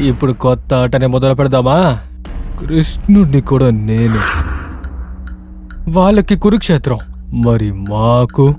ఇప్పుడు కొత్త ఆటనే మొదలు పెడదామా? కృష్ణుడిని కూడా నేను. వాళ్ళకి కురుక్షేత్రం. మరి మాకు?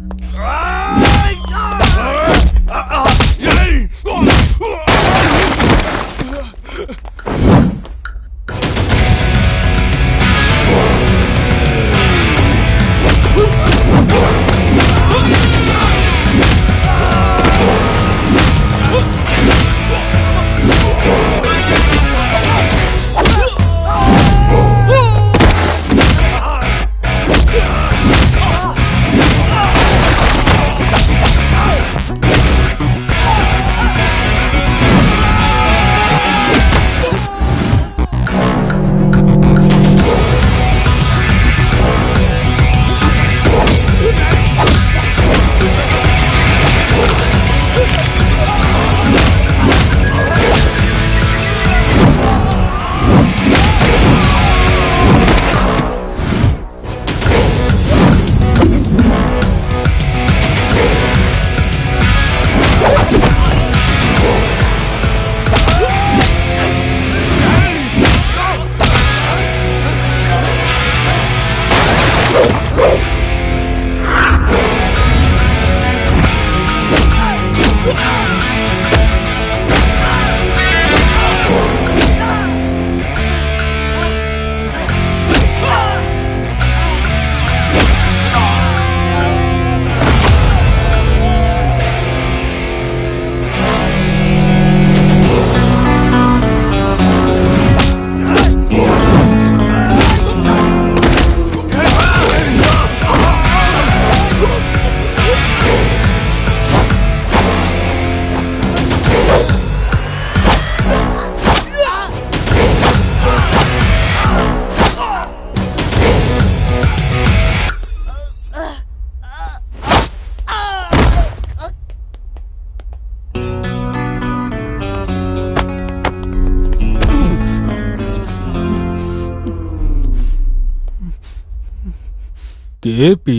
KP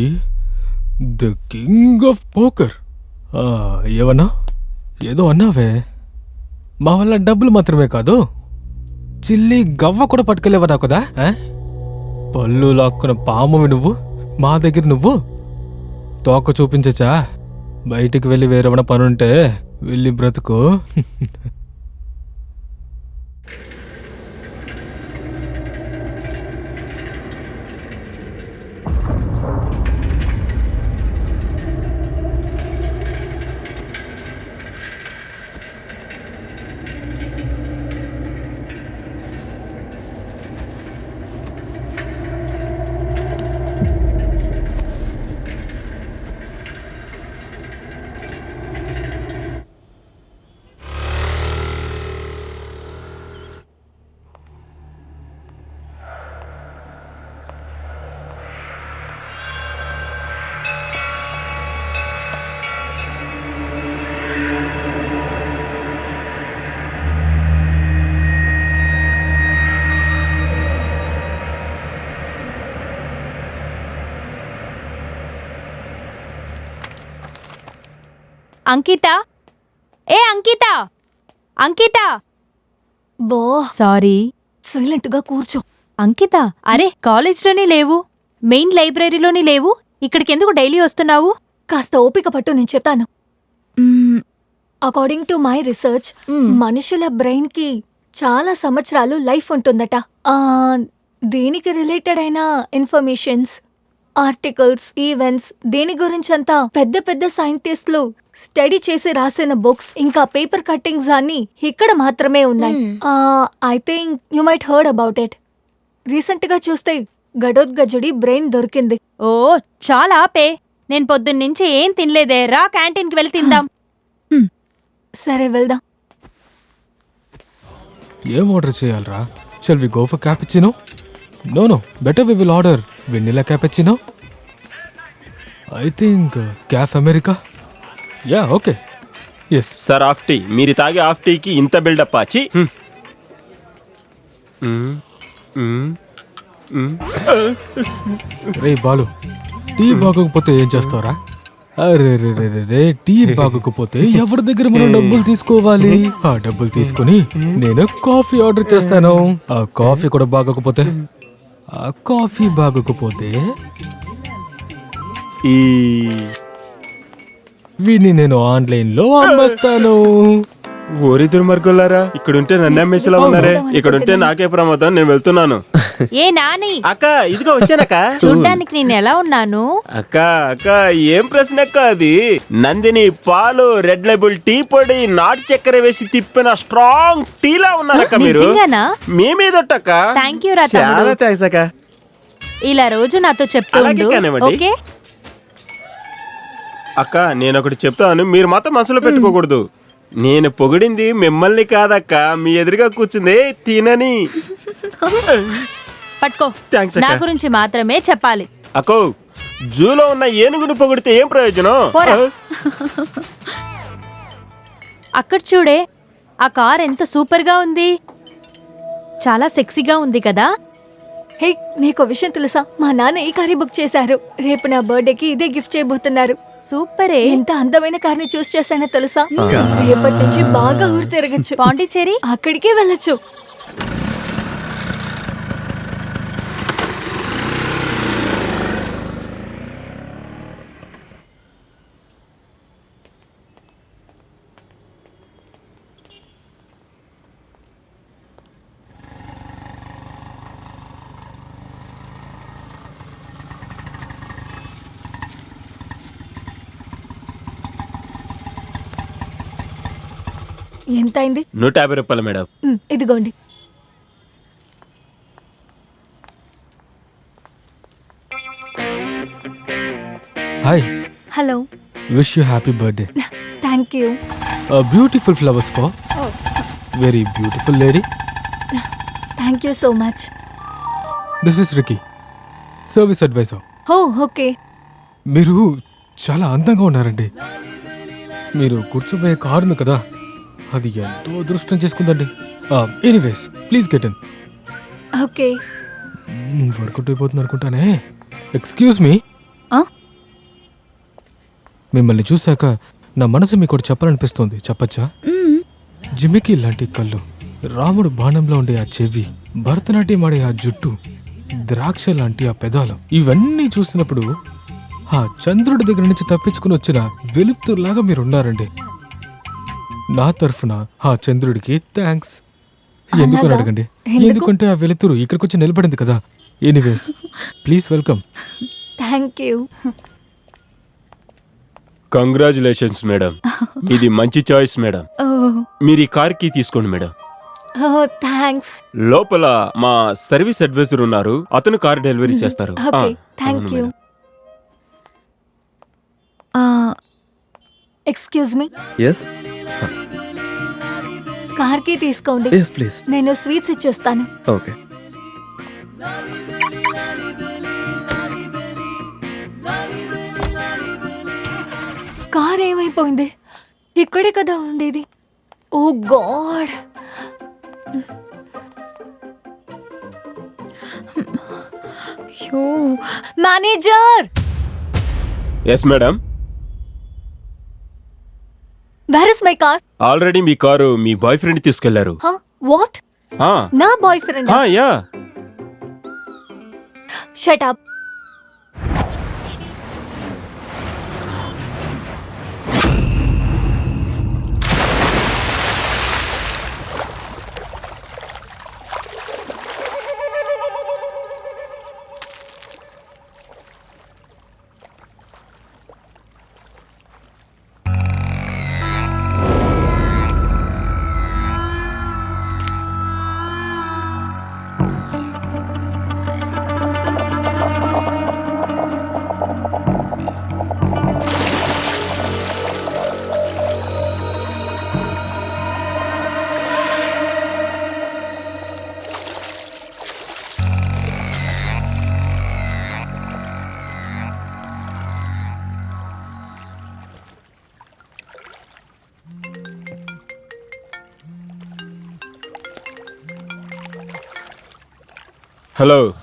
the king of poker ఏమన్నా? ఏదో అన్నావే. మా వల్ల డబ్బులు మాత్రమే కాదు. చిల్లి గవ్వ కూడా పట్టుకెళ్ళేవరా కదా పళ్ళు లాక్కున్న పామువి నువ్వు మా దగ్గర నువ్వు? తోక చూపించచ్చా? బయటికి వెళ్ళి వేరేమైనా పనుంటే వెళ్ళి బ్రతుకు. అంకిత. ఏ అంకిత? అంకిత. బో. సారీ. సైలెంట్గా కూర్చో. అంకిత? అరే కాలేజ్లోనే లేవు. మెయిన్ లైబ్రరీలోనే లేవు. ఇక్కడికి ఎందుకు డైలీ వస్తున్నావు? కాస్త ఓపిక పట్టు నేను చెప్తాను. అకార్డింగ్ టు మై రీసెర్చ్ మనుషుల బ్రెయిన్కి చాలా సంవత్సరాలు లైఫ్ ఉంటుందట. దీనికి రిలేటెడ్ అయిన ఇన్ఫర్మేషన్స్? ఆర్టికల్స్ ఈవెంట్స్ దీని గురించంతా పెద్ద పెద్ద సైంటిస్టులు స్టడీ చేసి రాసిన బుక్స్ ఇంకా పేపర్ కట్టింగ్స్ అన్ని ఇక్కడ మాత్రమే ఉన్నాయి. I think you might heard about it రీసెంట్గా చూస్తే గడోద్గజుడి బ్రెయిన్ దొరికింది. ఓ చాలా ఆపే. నేను పొద్దున్నుంచి ఏం తినలేదే. రా క్యాంటీన్కి వెళ్ళి తిందాం. సరే వెళ్దాం. ఏం ఆర్డర్ చేయాలరా? Shall we go for cappuccino no no better we will order vanilla cappuccino? I think cafe America? Yeah okay yes sir half tea. మీరు తాగే ఆఫ్ టీకి ఇంత బిల్డప్ ఆచి రే బాలు టీ బాగోకపోతే ఏం చేస్తావురా? అరే రే రే రే రే టీ బాగోకపోతే ఎవరి దగ్గర మనం డబ్బులు తీసుకోవాలి? ఆ డబ్బులు తీసుకొని నేను కాఫీ ఆర్డర్ చేస్తాను. ఆ కాఫీ కూడా బాగోకపోతే? కాఫీ బాగోకపోతే? ఈ వీడిని నేను ఆన్లైన్లో అమ్మేస్తాను. ఓరి దుర్మార్గులారా ఇక్కడ ఉంటే నన్ను అమ్మేసేలా ఉన్నారే? ఇక్కడ ఉంటే నాకే ప్రమాదం నేను వెళ్తున్నాను. ఏ నాని? అక్క ఇదిగో వచ్చానక్క. చూడ్డానికి నేను ఎలా ఉన్నాను? అక్క అక్క ఏం ప్రశ్న అక్క అది? నందిని పాలు రెడ్ లేబుల్ టీ పొడి నాటు చక్కెర వేసి తిప్పిన స్ట్రాంగ్ టీలా ఉన్నారక్క మీరు. నిజంగానా? మీ మీద ఒట్టక్క. థ్యాంక్ యూ రా చాలా తమ్ముడు థ్యాంక్స్ అక్క. ఇలా రోజు నాతో చెప్తూ అలాగే ఉండు కానివ్వండి. ఓకే? అక్క నేను ఒకటి చెప్తాను మీరు మాత్రం మనసులో పెట్టుకోకూడదు. నేను పొగిడింది మిమ్మల్ని కాదక్క మీ ఎదురుగా కూర్చుంది తినని. పట్టుకో. నా గురించి మాత్రమే చెప్పాలి. అక్కో జూలో ఉన్న ఏనుగును పొగిడితే ఏం ప్రయోజనం? పోరా. అక్కడ చూడే ఆ కార్ ఎంత సూపర్గా ఉంది. చాలా సెక్సీగా ఉంది కదా. హే నీకు విషయం తెలుసా? మా నాన్న ఈ కారే బుక్ చేశారు. రేపు నా బర్త్డేకి ఇదే గిఫ్ట్ చేయబోతున్నారు. సూపరే. ఎంత అందమైన కార్ని చూస్ చేశానో తెలుసా? రేపటి నుంచి బాగా ఊరు తిరగచ్చు. పాండిచ్చేరి? అక్కడికే వెళ్ళొచ్చు. ఎంత అయింది నూట యాభై రూపాయలు మేడం. మ్, ఇదిగోండి. Hi hello. Wish you happy birthday thank you. Beautiful flowers for very beautiful lady thank you so much. This is Ricky service advisor oh okay. మీరు చాలా అందంగా ఉన్నారండి. మీరు కూర్చోబోయే కారును కదా. అది ఎంతో అదృష్టం చేసుకుందండి. Anyways please get in okay. Workout అయిపోతుంది అనుకుంటానే. Excuse me? మిమ్మల్ని చూశాక నా మనసు మీకు ఒకటి చెప్పాలనిపిస్తుంది. చెప్పచ్చా? జిమికి లాంటి కళ్ళు రాముడు బాణంలో ఉండే ఆ చెవి భరతనాట్యం ఆడే ఆ జుట్టు ద్రాక్ష లాంటి ఆ పెదాలు ఇవన్నీ చూసినప్పుడు ఆ చంద్రుడి దగ్గర నుంచి తప్పించుకుని వచ్చిన వెలుతురులాగా మీరు ఉన్నారండి నా తరఫున ఆ చంద్రుడికి థ్యాంక్స్ ఎందుకని అలాగా? అడగండి ఎందుకు? ఎందుకంటే ఆ వెలుతురు ఇక్కడికి వచ్చి నిలబడింది కదా. Anyways please welcome thank you congratulations madam ఇది మంచి చాయిస్ మేడం మీరు ఈ కార్కి తీసుకోండి మేడం థ్యాంక్స్ లోపల మా సర్వీస్ అడ్వైజర్ ఉన్నారు. అతను కార్ డెలివరీ చేస్తారు. ఓకే ఆ, thank you madam. Excuse me yes కార్కి తీసుకోండి. ఎస్ ప్లీజ్ నేను స్వీట్స్ ఇచ్చేస్తాను. ఓకే కార్ ఏమైపోయింది? ఇక్కడే కదా ఉండేది. ఓ god. Manager! Yes madam where is my car already me car మీ బాయ్ ఫ్రెండ్ తీసుకెళ్ళారు వాట్ నా boyfriend yeah shut up hello.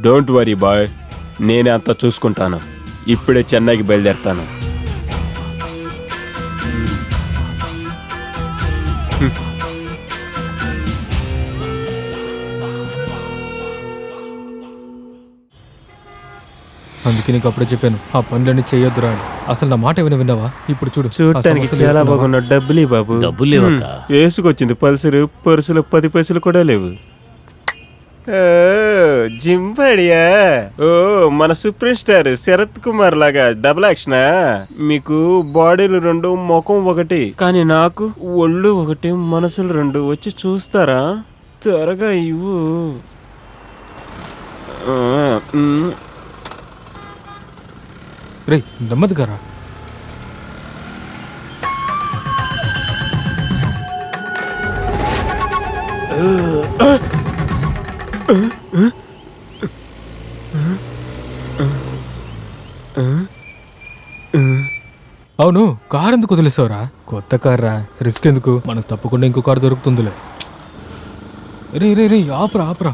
Don't worry boy నేనే అంతా చూసుకుంటాను. ఇప్పుడే చెన్నైకి బయలుదేరుతాను. అందుకే నీకు అప్పుడే చెప్పాను ఆ పనులన్నీ చేయొద్దురా అని. అసలు నా మాట ఏమైనా విన్నావా? ఇప్పుడు చూడు చూడటానికి చాలా? బాగున్న డబ్బులు బాబు. డబ్బులు. వేసుకొచ్చింది పల్సరు పర్సులు పది పైసలు కూడా లేవు. ఓ, జిమ్ బడియా ఓ మన సుప్రీం స్టార్ శరత్ కుమార్ లాగా డబుల్ యాక్షన్ మీకు బాడీలు రెండు ముఖం ఒకటి కానీ నాకు ఒళ్ళు ఒకటి మనసులు రెండు వచ్చి చూస్తారా? త్వరగా ఇవ్వు. ఆ, మ్. రే నెమ్మదిగారా? అవును కార్ ఎందుకు వదిలేసావురా? కొత్త కార్రా రిస్క్ ఎందుకు? మనకు తప్పకుండా ఇంకో కారు దొరుకుతుందిలే. రే రే రే ఆపురా ఆపురా.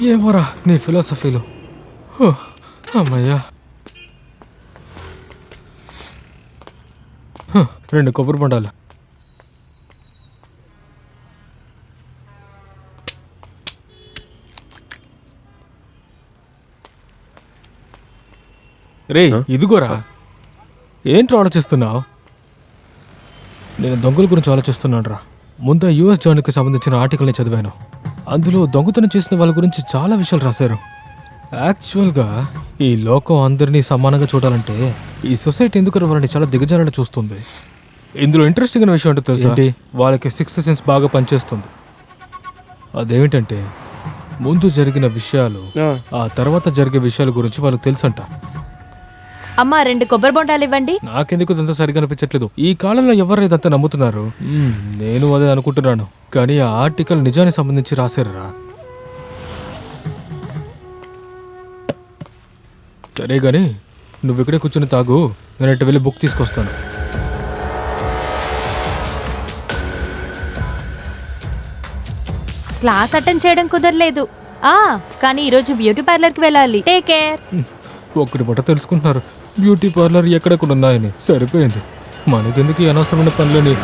ఏమోరా నీ ఫిలాసఫీలో. హో, అమ్మయ్యా. రెండు కొబ్బరి బొండాలు. రే ఇదిగోరా. ఏంట్రా ఆలోచిస్తున్నావు? నేను దొంగల గురించి ఆలోచిస్తున్నాను రా ముందు యుఎస్ జాన్కి సంబంధించిన ఆర్టికల్ని చదివాను. అందులో దొంగతనం చేసిన వాళ్ళ గురించి చాలా విషయాలు రాశారు. యాక్చువల్గా ఈ లోకం అందరినీ సమానంగా చూడాలంటే ఈ సొసైటీ ఎందుకు వాళ్ళని చాలా దిగజారని చూస్తుంది? ఇందులో ఇంట్రెస్టింగ్ అయిన విషయం అంటే తెలుసా? వాళ్ళకి సిక్స్త్ సెన్స్ బాగా పనిచేస్తుంది. అదేమిటంటే ముందు జరిగిన విషయాలు ఆ. తర్వాత జరిగే విషయాల గురించి వాళ్ళకి తెలుసంట. అమ్మా రెండు కొబ్బరి బొండాలు ఇవ్వండి. నాకెందుకు ఇదంతా సరిగా అనిపించట్లేదు. ఈ కాలంలో ఎవరు ఇదంతా నమ్ముతున్నారు? మ్మ్, నేను అదే అనుకుంటున్నాను. కానీ ఆ ఆర్టికల్ నిజానికి సంబంధించి రాశారా సరే గాని నువ్వు ఇక్కడే కూర్చుని తాగు. నేను ఇటు వెళ్ళి బుక్ తీసుకొస్తాను. క్లాస్ అటెండ్ చేయడం కుదరలేదు. ఆ కానీ ఈరోజు బ్యూటీ పార్లర్కి వెళ్ళాలి. టేక్ కేర్ మ్మ్, ఒక్కటి పూట తెలుసుకుంటున్నారు. బ్యూటీ పార్లర్ ఎక్కడెక్కడ ఉన్నాయని. సరిపోయింది. మనకెందుకు ఈ అనవసరమైన పనులని?